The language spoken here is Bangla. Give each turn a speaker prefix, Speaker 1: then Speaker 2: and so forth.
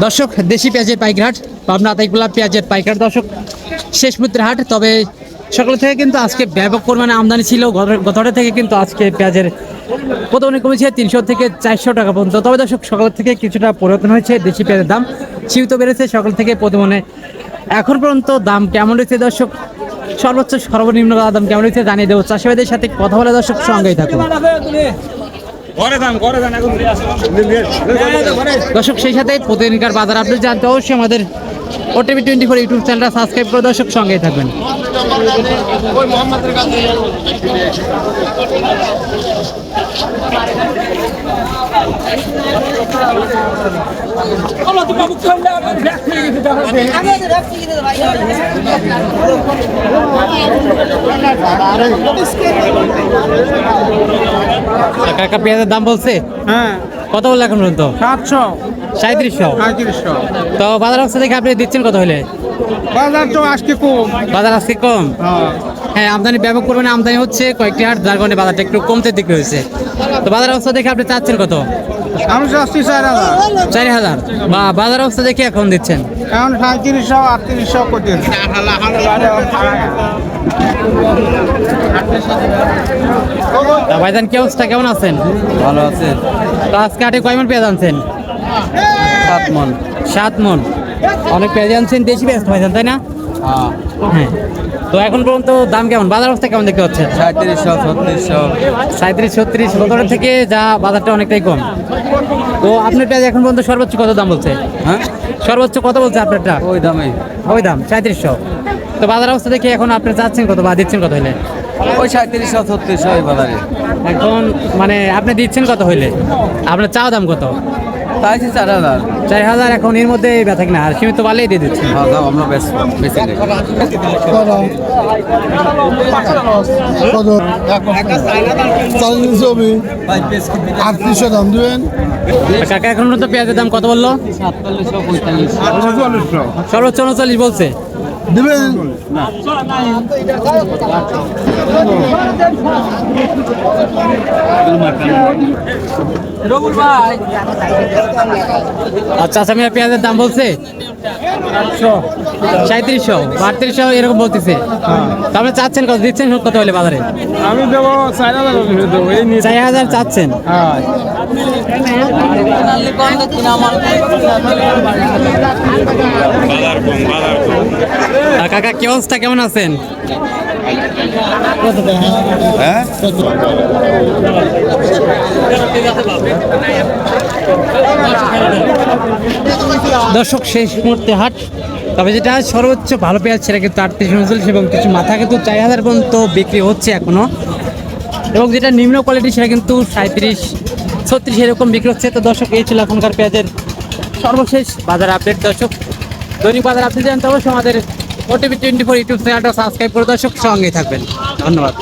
Speaker 1: দর্শক, দেশি পেঁয়াজের পাইকার হাট পাবনা আতাইকুলা পেঁয়াজের পাইকার দর্শক, শেষ মুহূর্তের হাট, তবে সকাল থেকে কিন্তু আজকে ব্যাপক পরিমাণে আমদানি ছিল। গত- গত থেকে কিন্তু আজকে পেঁয়াজের প্রথমে কমেছে তিনশো থেকে চারশো টাকা পর্যন্ত। তবে দর্শক, সকাল থেকে কিছুটা পরিবর্তন হয়েছে দেশি পেঁয়াজের দাম। চিউতো বেড়েছে সকাল থেকে প্রতিমনে এখন পর্যন্ত দাম কেমন রয়েছে দর্শক? সর্বোচ্চ সর্বনিম্ন দাম কেমন রয়েছে জানিয়ে দেবো। চাষিবাদের সাথে কথা বলে দর্শক, সঙ্গেই থাকুন। দর্শক সেই সাথে প্রতিদিনকার বাজার আপডেট জানতে অবশ্যই আমাদের ওটিভি টোয়েন্টি ফোর ইউটিউব চ্যানেলটা সাবস্ক্রাইব করে দর্শক সঙ্গেই থাকবেন। কাকা পেঁয়াজের দাম বলছে?
Speaker 2: হ্যাঁ।
Speaker 1: কত বলল এখন পর্যন্ত?
Speaker 2: সাতশো।
Speaker 1: সাঁত্রিশশো।
Speaker 2: পঁয়ত্রিশশো
Speaker 1: তো বাজার অবস্থা দেখে আপনি দিচ্ছেন কত হলে?
Speaker 2: বাজার তো আজকে কম।
Speaker 1: বাজার আজকে কম?
Speaker 2: হ্যাঁ।
Speaker 1: হ্যাঁ আমদানি ব্যাপক পরিমাণে আমদানি হচ্ছে। কয়েকটি হাট যার কারণে বাজারটা একটু কমতে দিক রয়েছে। তো বাজার অবস্থা দেখে আপনি চাচ্ছেন কত?
Speaker 2: আমি চাচ্ছি চার হাজার।
Speaker 1: চার হাজার। বা বাজার অবস্থা দেখে এখন দিচ্ছেন?
Speaker 2: এখন সাঁত্রিশশো আটত্রিশশো করতে
Speaker 1: তা ভাইজান কি অবস্থা? কেমন আছেন?
Speaker 2: ভালো আছে।
Speaker 1: তো আজকে হাটে কয় মন পেঁয়াজ আনছেন?
Speaker 2: সাত মন।
Speaker 1: সাত মন। অনেক পেঁয়াজ আনছেন দেশি পেঁয়াজ ভাইজান তাই না? হ্যাঁ। তো এখন পর্যন্ত দাম কেমন? বাজার অবস্থা কেমন দেখতে পাচ্ছেন?
Speaker 2: সাঁত্রিশশো ছত্রিশশো।
Speaker 1: সাঁত্রিশ ছত্রিশ বছরের থেকে যা বাজারটা অনেকটাই কম। তো আপনার পেঁয়াজ এখন পর্যন্ত সর্বোচ্চ কত দাম বলছে?
Speaker 2: হ্যাঁ?
Speaker 1: সর্বোচ্চ কত বলছে আপনারটা?
Speaker 2: ওই দামে
Speaker 1: ওই দাম সাঁত্রিশশো। তো বাজার অবস্থা দেখে এখন আপনি চাচ্ছেন কত বা দিচ্ছেন কত হইলে
Speaker 2: ওই সাঁত্রিশশো ছত্রিশশো ওই বাজারে।
Speaker 1: এখন মানে আপনি দিচ্ছেন কত হইলে? আপনার চাওয়া দাম কত?
Speaker 2: চাইছি চার হাজার।
Speaker 1: চার হাজার এখন এর মধ্যে ব্যথা কিনা আর সীমিত পালেই দিয়ে দিচ্ছেন।
Speaker 2: হ্যাঁ আমরা বেশ
Speaker 3: আটত্রিশশো দাম দেবেন
Speaker 1: কাকা এখন পর্যন্ত পেঁয়াজের দাম কত বলল?
Speaker 2: সাতচল্লিশশো পঁয়তাল্লিশ।
Speaker 1: সর্বোচ্চ উনচল্লিশ বলছে।
Speaker 3: দেবেন?
Speaker 1: আচ্ছা আচ্ছা মেয়ের পেঁয়াজের দাম বলছে? সাঁত্রিশশো আটত্রিশশো এরকম বলতেছে। তাহলে চাচ্ছেন কত? দিচ্ছেন কত হলে বাজারে?
Speaker 2: আমি দেবো চার হাজার দেবো এই নিয়ে
Speaker 1: চার হাজার চাচ্ছেন।
Speaker 2: হ্যাঁ।
Speaker 1: কাকা, কি অবস্থা? কেমন আছেন?
Speaker 3: হ্যাঁ?
Speaker 1: দর্শক, শেষ মুহূর্তে হাট। তবে যেটা সর্বোচ্চ ভালো পেঁয়াজ সেটা কিন্তু আটত্রিশ উনচল্লিশ এবং কিছু মাথা কিন্তু চার হাজার পর্যন্ত বিক্রি হচ্ছে এখনও। এবং যেটা নিম্ন কোয়ালিটি সেটা কিন্তু সাঁত্রিশ ছত্রিশ এরকম বিক্রি হচ্ছে। তো দর্শক, এই ছিল এখনকার পেঁয়াজের সর্বশেষ বাজার আপডেট দর্শক, দৈনিক বাজার আপডেট জানতে অবশ্যই আমাদের ওটিভি টোয়েন্টি ফোর ইউটিউব চ্যানেলটা সাবস্ক্রাইব করে দর্শক সঙ্গেই থাকবেন। ধন্যবাদ।